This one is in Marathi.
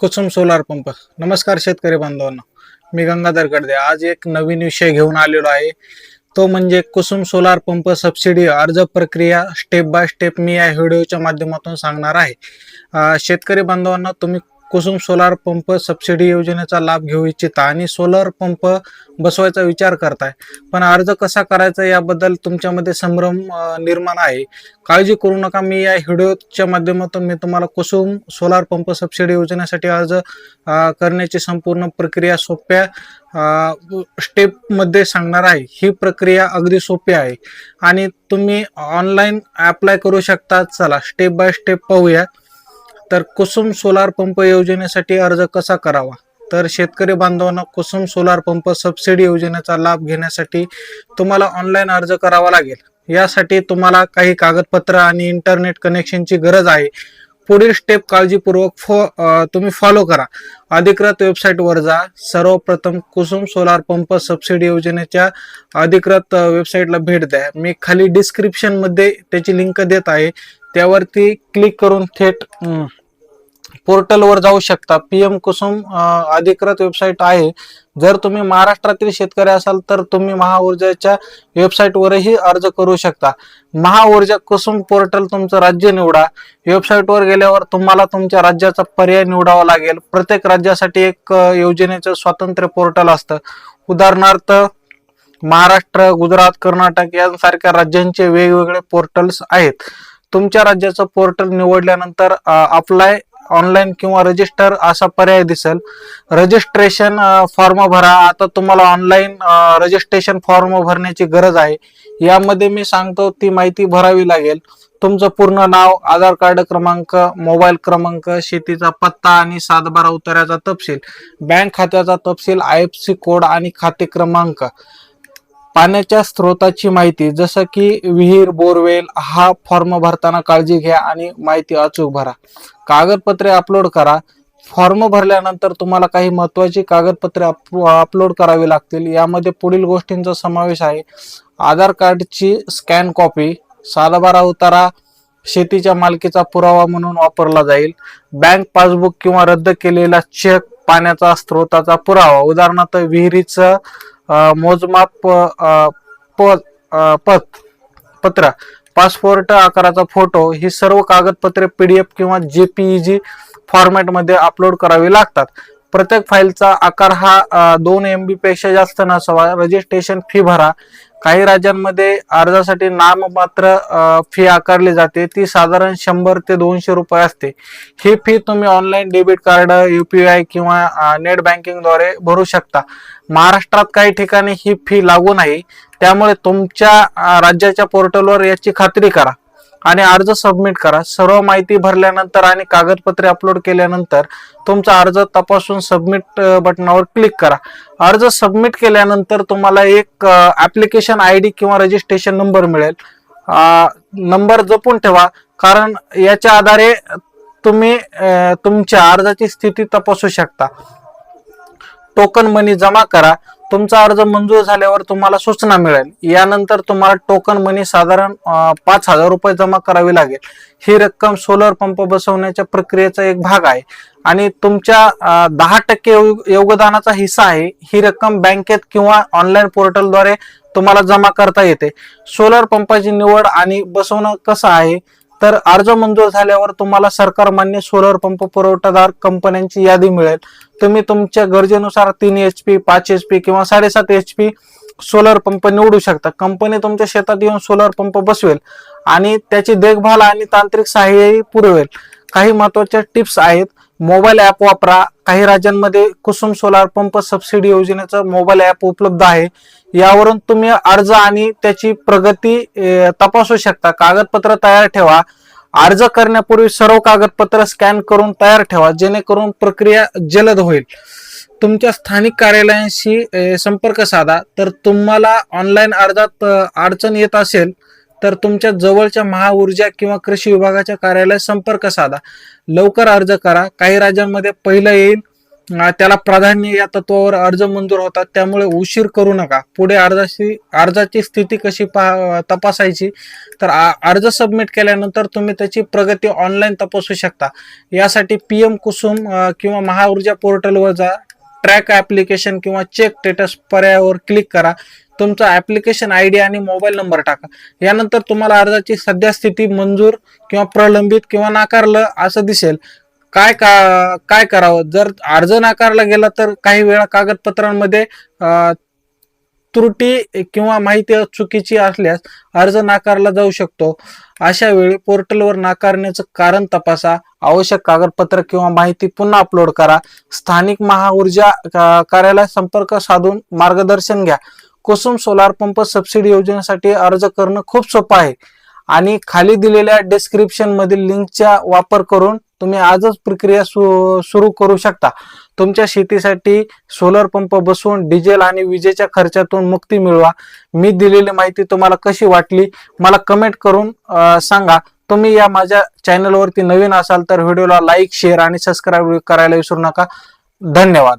Kusum solar pump. नमस्कार शेतकरी बांधवांना. मी गंगाधर गडदे आज एक नवीन विषय घेऊन आलेलो आहे. तो म्हणजे कुसुम सोलार पंप सबसिडी अर्ज प्रक्रिया स्टेप बाय स्टेप मी या व्हिडिओच्या माध्यमातून सांगणार आहे. शेतकरी बांधवांना तुम्ही कुसुम सोलार पंप सबसिडी योजनेचा लाभ घेऊ इच्छिता आणि सोलर पंप बसवायचा विचार करताय. पण अर्ज कसा करायचा याबद्दल तुमच्यामध्ये संभ्रम निर्माण आहे. काळजी करू नका. मी या व्हिडिओच्या माध्यमातून मी तुम्हाला कुसुम सोलार पंप सबसिडी योजनेसाठी अर्ज करण्याची संपूर्ण प्रक्रिया सोप्या स्टेपमध्ये सांगणार आहे. ही प्रक्रिया अगदी सोपी आहे. आणि तुम्ही ऑनलाईन अप्लाय करू शकता. चला स्टेप बाय स्टेप पाहूया. तर कुसुम सोलार पंप योजनेसाठी अर्ज कसा करावा? तर शेतकरी बांधवांना कुसुम सोलार पंप सबसिडी योजनेचा लाभ घेण्यासाठी तुम्हाला ऑनलाईन अर्ज करावा लागेल. यासाठी तुम्हाला काही कागदपत्र आणि इंटरनेट कनेक्शनची गरज आहे. पुढील स्टेप काळजीपूर्वक फो तुम्ही फॉलो करा. अधिकृत वेबसाईटवर जा. सर्वप्रथम कुसुम सोलार पंप सबसिडी योजनेच्या अधिकृत वेबसाईटला भेट द्या. मी खाली डिस्क्रिप्शनमध्ये त्याची लिंक देत आहे. त्यावरती क्लिक करून थेट पोर्टलवर जाऊ शकता. पी एम कुसुम अधिकृत वेबसाईट आहे. जर तुम्ही महाराष्ट्रातील शेतकरी असाल तर तुम्ही महाऊर्जाच्या वेबसाईटवरही अर्ज करू शकता. महाऊर्जा कुसुम पोर्टल तुमचं राज्य निवडा. वेबसाईटवर गेल्यावर तुम्हाला तुमच्या राज्याचा पर्याय निवडावा लागेल. प्रत्येक राज्यासाठी एक योजनेचं स्वातंत्र्य पोर्टल असतं. उदाहरणार्थ महाराष्ट्र गुजरात कर्नाटक यांसारख्या राज्यांचे वेगवेगळे पोर्टल्स आहेत. तुमच्या राज्याचं पोर्टल निवडल्यानंतर अप्लाय ऑनलाईन किंवा रजिस्टर असा पर्याय दिसेल. रजिस्ट्रेशन फॉर्म भरा. आता तुम्हाला ऑनलाईन रजिस्ट्रेशन फॉर्म भरण्याची गरज आहे. यामध्ये मी सांगतो ती माहिती भरावी लागेल. तुमचं पूर्ण नाव आधार कार्ड क्रमांक मोबाईल क्रमांक शेतीचा पत्ता आणि सातबारा उतार्याचा तपशील बँक खात्याचा तपशील आय एफ सी कोड आणि खाते क्रमांक. पाण्याच्या स्रोताची माहिती जसं की विहीर बोरवेल हा फॉर्म भरताना काळजी घ्या आणि माहिती अचूक भरा. कागदपत्रे अपलोड करा. फॉर्म भरल्यानंतर तुम्हाला काही महत्वाची कागदपत्रे अपलोड करावी लागतील. यामध्ये पुढील गोष्टींचा समावेश आहे. आधार कार्डची स्कॅन कॉपी सातबारा उतारा शेतीच्या मालकीचा पुरावा म्हणून वापरला जाईल. बँक पासबुक किंवा रद्द केलेला चेक पाण्याचा स्रोताचा पुरावा. उदाहरणार्थ विहिरीचं मोजमाप पत पत्र. पासपोर्ट आकाराचा फोटो ही सर्व कागदपत्रे पीडीएफ किंवा जेपीईजी फॉर्मॅटमध्ये अपलोड करावी लागतात. प्रत्येक फाईलचा आकार हा दोन एम बी पेक्षा जास्त नसावा. रजिस्ट्रेशन फी भरा. काही राज्यांमध्ये अर्जासाठी नाममात्र फी आकारली जाते. ती साधारण शंभर ते दोनशे रुपये असते. ही फी तुम्ही ऑनलाईन डेबिट कार्ड युपीआय किंवा नेट बँकिंगद्वारे भरू शकता. महाराष्ट्रात काही ठिकाणी ही फी लागू नाही. त्यामुळे तुमच्या राज्याच्या पोर्टलवर याची खात्री करा आणि अर्ज सबमिट करा. सर्व माहिती भरल्यानंतर आणि कागदपत्रे अपलोड केल्यानंतर तुमचा अर्ज तपासून सबमिट बटनावर क्लिक करा. अर्ज सबमिट केल्यानंतर तुम्हाला एक ऍप्लिकेशन आय डी किंवा रजिस्ट्रेशन नंबर मिळेल. नंबर जपून ठेवा. कारण याच्या आधारे तुम्ही तुमच्या अर्जाची स्थिती तपासू शकता. टोकन मनी जमा करा. तुमचा अर्ज मंजूर झाल्यावर तुम्हाला सूचना मिळेल. यानंतर तुम्हाला टोकन मनी साधारण पाच हजार रुपये जमा करावी लागेल. ही रक्कम सोलर पंप बसवण्याच्या प्रक्रियेचा एक भाग आहे. आणि तुमच्या दहा टक्के योगदानाचा हिस्सा आहे. ही रक्कम बँकेत किंवा ऑनलाईन पोर्टलद्वारे तुम्हाला जमा करता येते. सोलर पंपाची निवड आणि बसवणं कसं आहे? तर अर्ज मंजूर झाल्यावर तुम्हाला सरकार मान्य सोलर पंप पुरवठादार कंपन्यांची यादी मिळेल. तुम्ही तुमच्या गरजेनुसार तीन एच पी पाच एच पी किंवा साडेसात एच पी सोलर पंप निवडू शकता. कंपनी तुमच्या शेतात येऊन सोलर पंप बसवेल आणि त्याची देखभाल आणि तांत्रिक सहाय्यही पुरवेल. काही महत्त्वाच्या टिप्स आहेत. मोबाईल ॲप वापरा. काही राज्यांमध्ये कुसुम सोलार पंप सबसिडी योजनेचं मोबाईल ॲप उपलब्ध आहे. यावरून तुम्ही अर्ज आणि त्याची प्रगती तपासू शकता. कागदपत्र तयार ठेवा. अर्ज करण्यापूर्वी सर्व कागदपत्र स्कॅन करून तयार ठेवा जेणेकरून प्रक्रिया जलद होईल. तुमच्या स्थानिक कार्यालयांशी संपर्क साधा. तर तुम्हाला ऑनलाईन अर्जात अडचण येत असेल तर तुमच्या जवळच्या महाऊर्जा किंवा कृषी विभागाच्या कार्यालयात संपर्क साधा. लवकर अर्ज करा. काही राज्यांमध्ये पहिलं येईल त्याला प्राधान्य या तत्वावर अर्ज मंजूर होतात. त्यामुळे उशीर करू नका. पुढे अर्जाची अर्जाची स्थिती कशी पहा तपासायची तर अर्ज सबमिट केल्यानंतर तुम्ही त्याची प्रगती ऑनलाईन तपासू शकता. यासाठी पी एम कुसुम किंवा महाऊर्जा पोर्टलवर जा. ट्रॅक ॲप्लिकेशन किंवा चेक स्टेटस पर्यायावर क्लिक करा. तुमचा ॲप्लिकेशन आय डी आणि मोबाईल नंबर टाका. यानंतर तुम्हाला अर्जाची सध्या स्थिती मंजूर किंवा प्रलंबित किंवा नाकारलं असं दिसेल. काय का काय करावं? जर अर्ज नाकारला गेला तर काही वेळा कागदपत्रांमध्ये त्रुटी किंवा माहिती चुकीची असल्यास अर्ज नाकारला जाऊ शकतो. अशा वेळी पोर्टलवर नाकारण्याचं कारण तपासा. आवश्यक कागदपत्र किंवा माहिती पुन्हा अपलोड करा. स्थानिक महाऊर्जा कार्यालय कार्यालयात संपर्क साधून मार्गदर्शन घ्या. कुसुम सोलार पंप सबसिडी योजनेसाठी अर्ज करणं खूप सोपं आहे. आणि खाली दिलेल्या डिस्क्रिप्शन मधील लिंकचा वापर करून तुम्ही आजच प्रक्रिया सु सुरू करू शकता. तुमच्या शेतीसाठी सोलर पंप बसवून डिझेल आणि विजेच्या खर्चातून मुक्ती मिळवा. मी दिलेली माहिती तुम्हाला कशी वाटली मला कमेंट करून सांगा. तुम्ही या माझ्या चॅनलवरती नवीन असाल तर व्हिडिओला लाईक शेअर आणि सबस्क्राईब करायला विसरू नका. धन्यवाद.